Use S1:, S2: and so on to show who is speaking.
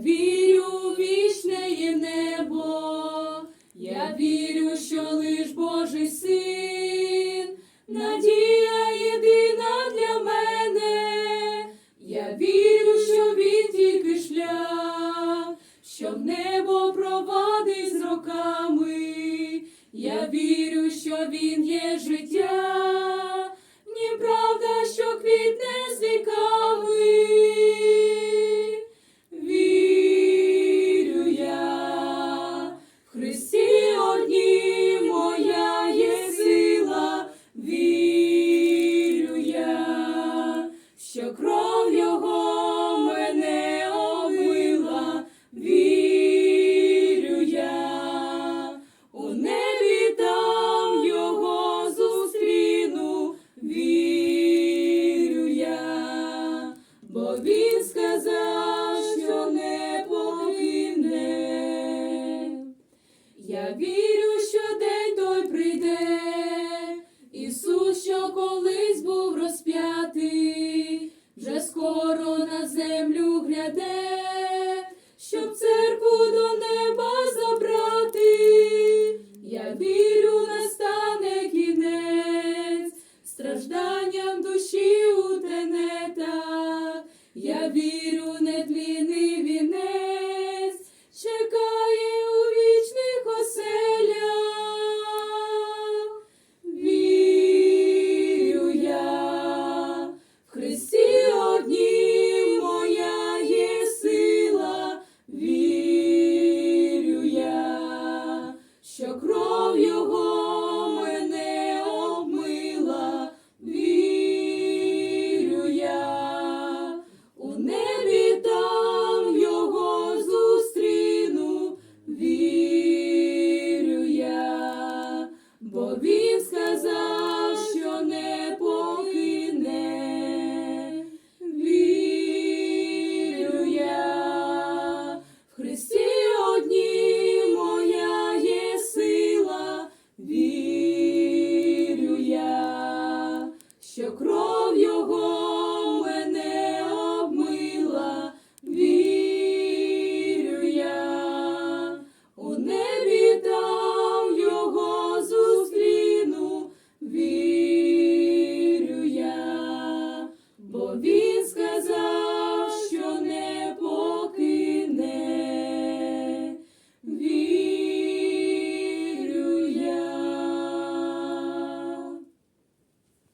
S1: вірю в вічне небо, я вірю, що лиш Божий син, надія єдина для мене. Я вірю, що він тільки шлях, що в небо провадить з роками. Я вірю, що він є життя, ні правда, що квітне з віками. Що кров Його мене омила, вірю я, у небі там Його зустріну, вірю я, бо Він сказав, що не покине. Я вірю, що день той прийде, Ісус, що колись був розп'ятий, щоб церкву до неба забрати. Я вірю, настане кінець, стражданням душі у тенета, Я вірю,